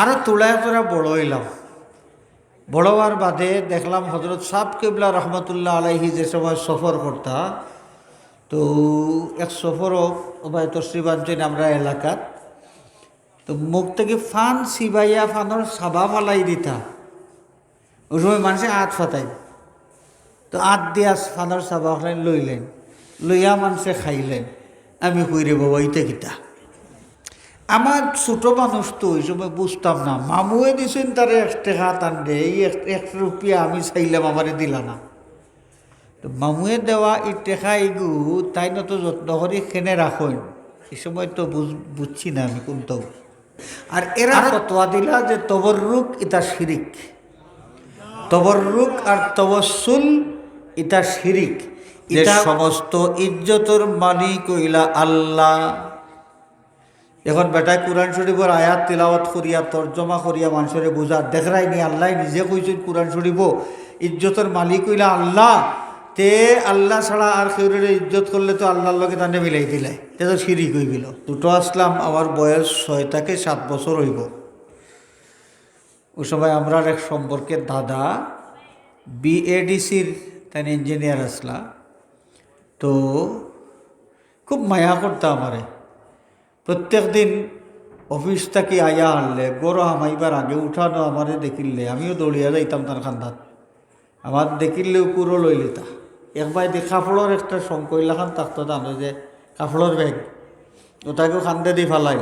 আরও তোলায় তোরা বড় হইলাম বড় হওয়ার বাদে দেখলাম হজরত সাহ কেবলা রহমতুল্লাহ আলাইহি যে সময় সফর করতা, তো এক সফরও ওবায় তশ্রীবাঞ্চন আমরা এলাকাত তো মুখ থেকে ফান সিবাইয়া ফানোর সাবা ফালাই দিতা। ওই সময় মানুষে আত ফাতাই তো আত দিয়া ফানোর সাবা ফালাই লইলেন। লইয়া মানুষে খাইলেন। আমি কইরে বাবা ইতে কিতা? আমার ছোট মানুষ তো ওই সময় বুঝতাম না। মামুয়ে দিছেন তারে এক টাকা টান দে এই এক রুপিয়া আমি চাইলাম আমারে দিলা না। তো মামুয়ে দেওয়া এই টেকা এগু তাই না তো যত্ন করে খেনে রাখেন। এই সময় তো বুঝ বুঝছি না আমি কোনটাও। আর এরা ফতোয়া দিলা যে তবররুক এটা শিরিক। তবররুক আর তবসুল এটা শিরিক। এটা সমস্ত ইজ্জতর মালিক হইলা আল্লাহ। এখন বেটায় কোরআন শরীফের আয়াত, তিলাওয়াত করিয়া, তর্জমা করিয়া মানুষের বোঝা দেখরাই নি, আল্লাহ নিজে কইছেন কোরআন শরীফ ইজ্জতের মালিক হইলা আল্লাহ। তে আল্লাহ ছাড়া আর কেউরে ইজ্জত করলে তো আল্লাহর লগে তানে মিলাই দিলে। তে তো সিঁড়ি কইবিল দুটো আসলাম, আমার বয়স ছয় থেকে সাত বছর হইব। ওই সময় আমরা এক সম্পর্কের দাদা বিএডিসির তাই ইঞ্জিনিয়ার আসলা। তো খুব মায়া করতো আমারে। প্রত্যেক দিন অফিস থেকে আয়া আনলে, গরো হামাইবার আগে উঠানো আমারে দেখিলে, আমিও দৌড়িয়া যাইতাম তার খান্দাত আমার দেখিলেও কুরো লই লিতা একবার দি কাপড়ের একটা সংকইলাখান থাকতো জানো যে কাপড়ের ব্যাগ ওটাকেও খান্দে দি ফালাই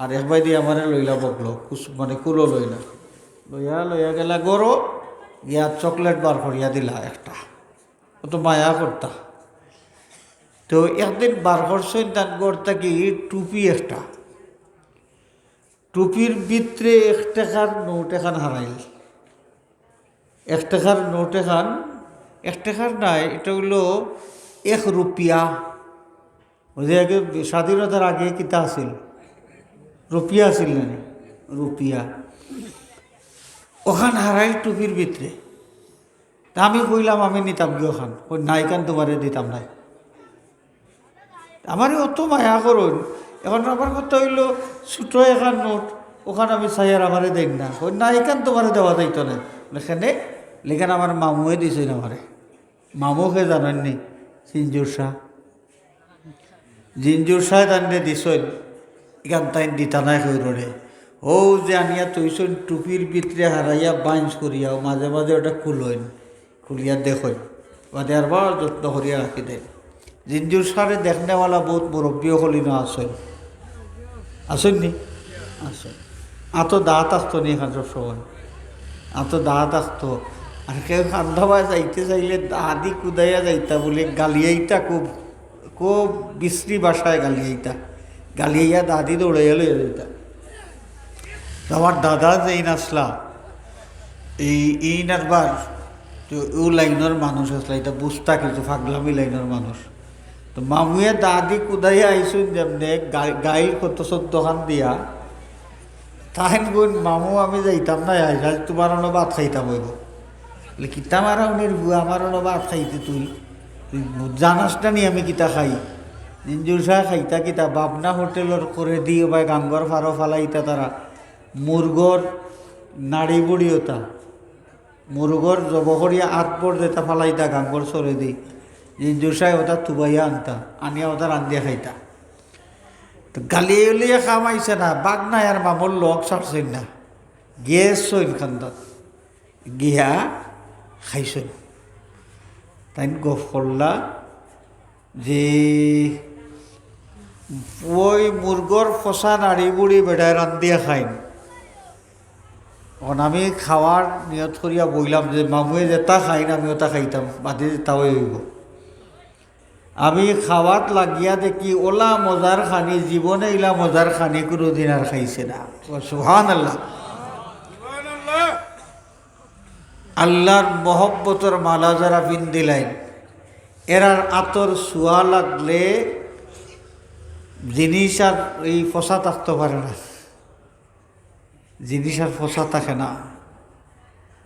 আর একবার দিয়ে আমারে লইলা বকলো, কুস মানে কুলো লইলা। লইয়া লইয়া গেলা গরো ইয়া চকলেট বার করিয়া দিলা একটা। ও তো মায়া করতা। তো একদিন বার করছেন তার গড় থাকি টুপি একটা। টুপির ভিতরে এক টাকার নোট এখান হারাইল। এক টাকার নোট এখান, এক টাকার নাই, এটা হলো এক রুপিয়া। যে আগে স্বাধীনতার আগে কিতা আছিল? রুপিয়া আছিল না রুপিয়া। ওখান হারাইল টুপির ভিতরে। তা আমি কইলাম, আমি নিতাম কি ওখান। ওই নাইকান তোমারে দিতাম নাই? আমারই অত মায়া করুন। এখন আমার কথা হইল, ছোটো এখান নোট, ওখানে আমি চাইয়ার আমারে দেখ না। ওই না, এখান তোমার দেওয়া যাইতো না। এখানে লেখান আমার মামুয়ে দিছে আমারে। মামুকে জানেননি জিঞ্জুর শাহ। জিঞ্জুর শাহ তান্ডে দিছইন এখান তাই দিতা নাই কইরে ও যে আনিয়া তৈছইন টুপির ভিতরে হারাইয়া বাইঞ্চ করিয়া মাঝে মাঝে ওটা খুলইন খুলিয়া দেখইন বাদে আর বার যত্ন করিয়া রাখি দেয় জিঞ্জুর সারে দেখনেওয়ালা বহুত মুরব্বীও হলি না আসেন। আসেন নি আসেন। আতো দাঁত আসতো নি এখান সব সময় আতো দাঁত আসতো। আর কেউ খান্দাবায় যাইতে চাইলে দাদি কুদাইয়া যাইতা বলে গালিয়াইটা খুব খুব বিশ্রী বাসায় গালিয়াইতা। গালিয়াইয়া দাদি দৌড়াইয়া লইয়া যাইতা। আমার দাদা যেই নাচলা, এই এই নাচবার তো ও লাইনের মানুষ আসলা, এটা বুঝতা কিছু, ফাগলামি লাইনের মানুষ। তো মামুয়ে দাদি কুদাইয়া আইসুন যেমনে গাই কত চোদ্দখান দিয়া। তাহেন বোন মামু আমি যাইতাম না আজ তোমার অন্য ভাত খাইতাম হইব। বলে কিতা মারা উনির বুয়া আমার অন্য ভাত খাইতে তুই। জানাস না নি আমি কিতা খাই। জিঞ্জুর শাহ খাইতা কিতা, বাবনা হোটেলর করে দিয়ে বা গাঙ্গর ফারো ফালাইতা তারা মুরগর নাড়ি বুড়ি ওটা মুরগর জবকরিয়া আত পর দেতা ফালাইতা গাঙ্গর সরে দিই সাহেব ওটা তুবাইয়া আনতা, আনিয়া ওটা রান্দিয়া খাইতা। তো গালিয়ে উলিয়ে খামাইছে না, বাঘ নাই আর মামুর লগ ছাড়ছেন না। গিয়েছইন খান্দাত গিয়া খাইছেন তাই গফ করলা যে ওই মুরগর ফসা নাড়ি বুড়ি বেড়ায় রান্দিয়া খাইন আমি খাওয়ার নিয়ত করিয়া বইলাম যে মামুয়ে যেটা খাই না আমি ওটা খাইতাম, বাদে যেটাও হইব আমি খাওয়াত লাগিয়া দেখি, ওলা মজার খানি জীবনে ইলা মজার খানি কোনোদিন আর খাইছে না। সুহান আল্লাহ আল্লাহর মহব্বতর মালা যারা পিন্দিলাইন এরার আতর সোয়া লাগলে জিনিস আর এই ফসা থাকতে পারে না। জিনিস আর ফসা থাকে না।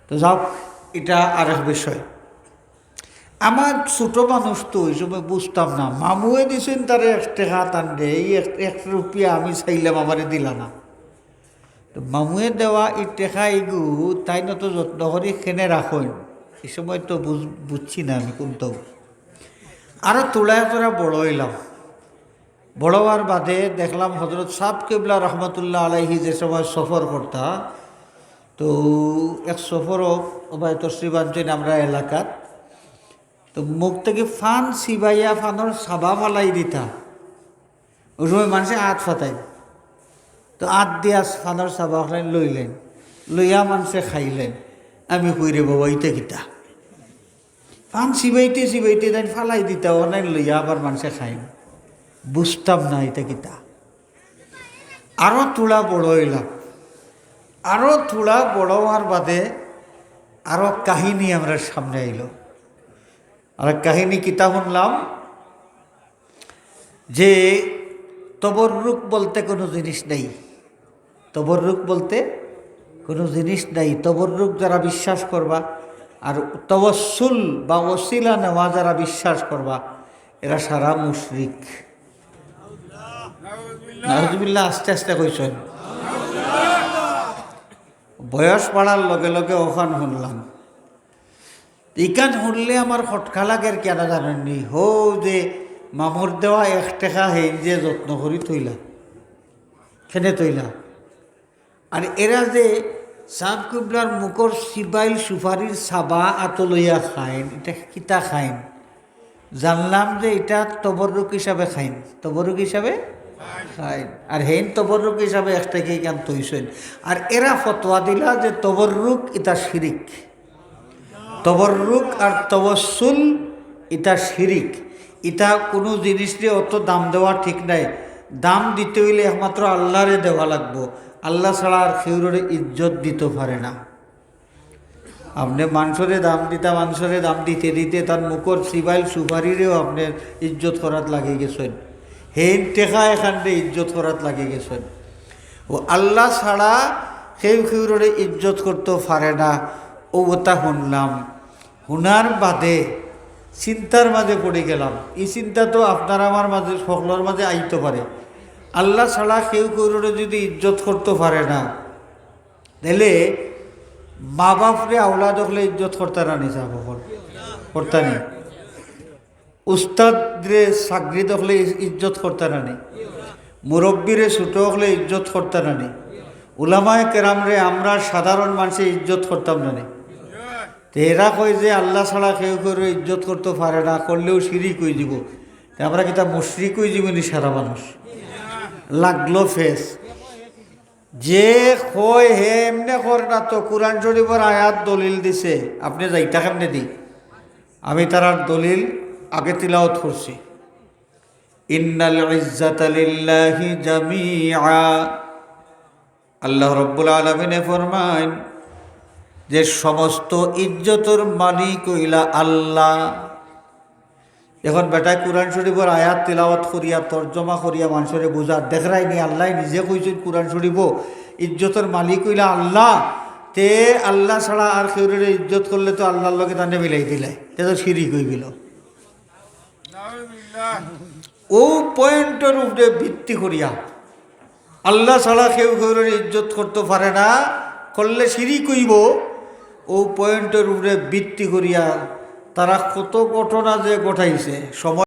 তো যাও এটা আরেক বিষয়। আমার ছোট মানুষ তো, ওই সময় বুঝতাম না। মামুয়ে দিছেন তারে এক টাকা টান দে, এই এক রুপিয়া আমি চাইলাম, আমারে দিলা না। তো মামুয়ে দেওয়া ই টেকা ইগু তাই নত যত্ন করে কেনে রাখেন। এই সময় তো বুঝ, বুঝছি না আমি কোনটাও আরও তোলায় তোরা বড় হইলাম। বড় হওয়ার বাদে দেখলাম হজরত সাহ কেবলা রহমতুল্লাহ আলাইহি যে সময় সফর করতা, তো এক সফরও ওবায় তশ্রীবাঞ্চন আমরা এলাকাত তো মুখ থেকে ফান সিবাইয়া ফানোর সাবা ফালাই দিতা। ওই সময় মানুষে আত ফাতাই তো আত দিয়া ফানোর সাবা ফালাই লইলেন। লইয়া মানুষে খাইলেন। আমি কইরে বাবা ইতে কিতা? ফান সিবাইতে সিবাইতে তাই ফালাই দিতা, অনেক লইয়া আবার মানুষে খাইন বুঝতাম না এটা কিতা। আরও তোলা বড় হইলাম। আরও তোলা বড় হওয়ার বাদে আরও কাহিনী আমরা সামনে আইলো। আর কাহিনী কিতা শুনলাম? যে তবররুক বলতে কোনো জিনিস নেই। তবররুক বলতে কোনো জিনিস নেই। তবররুক যারা বিশ্বাস করবা আর তবসুল বা ওসিলা নেওয়া যারা বিশ্বাস করবা, এরা সারা মুশরিক। নারজবিল্লা আস্তে আস্তে কইছেন। বয়স বাড়ার লগে লগে ওখান শুনলাম। ইকান শুনলে আমার খটকা লাগের কেন জানেননি? হো যে মামুর দেওয়া এক টেকা হেন যে যত্ন করি তৈলা, খেনে তৈলা। আর এরা যে সাব কুবলার মুখর সিবাইল সুপারির সাবা আত লইয়া খাইন, এটা কিতা খাইন? জানলাম যে এটা তবরুক হিসাবে খাইন। তবরুক হিসাবে খাইন। আর হেন তবরুক হিসাবে একটাকে কেন তৈছেন। আর এরা ফতোয়া দিলা যে তবরুক এটা শিরিক তবরুক আর তবসুল, এটা শিরিক। এটা কোনো জিনিসকে অত দাম দেওয়া ঠিক নাই। দাম দিতে হইলে একমাত্র আল্লাহরে দেওয়া লাগবো। আল্লাহ ছাড়া আর কেউরে ইজ্জত দিতে পারে না। আপনি মানুষরে দাম দিতা মানুষরে দাম দিতে দিতে তার মুখর সিবাইল সুপারিরেও আপনার ইজ্জত করাত লাগে গেছেন। হেন টেকা এখানে ইজ্জত করাত লাগে গেছেন। ও আল্লাহ ছাড়া কেউ কেউরে ইজ্জত করতে পারে না। ও ওটা শুনলাম। শুনার বাদে চিন্তার মাঝে পড়ে গেলাম। এই চিন্তা তো আপনার আমার মাঝে, সকলের মাঝে আইতে পারে। আল্লাহ ছাড়া কেউ কেউরে যদি ইজ্জত করতে পারে না, তাহলে মা বাপরে আওলাদ হলে ইজ্জত করতে না নি যা কখন? করতে নি উস্তাদরে চাকরি হলে ইজ্জত করতে না নি মুরব্বীরে ছোট হলে ইজ্জত করতে না নি উলামায় কেরামরে আমরা সাধারণ মানুষে ইজ্জত করতাম না নি তো এরা কয় যে আল্লাহ ছাড়া কেউ কেউ ইজ্জত করতে পারে না, করলেও সিঁড়ি কই দিব তা আমরা কিতা মুশরি কই জীবনি সারা মানুষ? লাগল ফেস। যে কয় হে এমনি কর না তো কোরআন শরীফের আয়াত দলিল দিছে, আপনি যাইটা কেমনে দি আমি তার দলিল আগে তিলাওত করছি। ইন্নাল ইজ্জাতালিল্লাহি আল্লাহ রব্বুল আলমিনে ফরমাইন যে সমস্ত ইজ্জতর মালিক হইলা আল্লাহ। এখন বেটায় কোরআন শরীফের আয়াত তিলাওয়াত করিয়া, তর্জমা করিয়া মানুষের বোঝা, দেখরাই নি, আল্লাহ নিজে কইছেন কোরআন শরীফ ইজ্জতের মালিক হইলা আল্লাহ। তে আল্লাহ ছাড়া আর কেউরের ইজ্জত করলে তো আল্লাহর লগে তানে মিলাই দিলে, তে তো সিঁড়ি কইবিল ও পয়েন্টের উপরে ভিত্তি করিয়া, আল্লাহ ছাড়া কেউ কেউরের ইজ্জত করতে পারে না, করলে সিঁড়ি কইব ও পয়েন্টের উপরে ভিত্তি করিয়া তারা কত ঘটনা যে ঘটাইছে সময়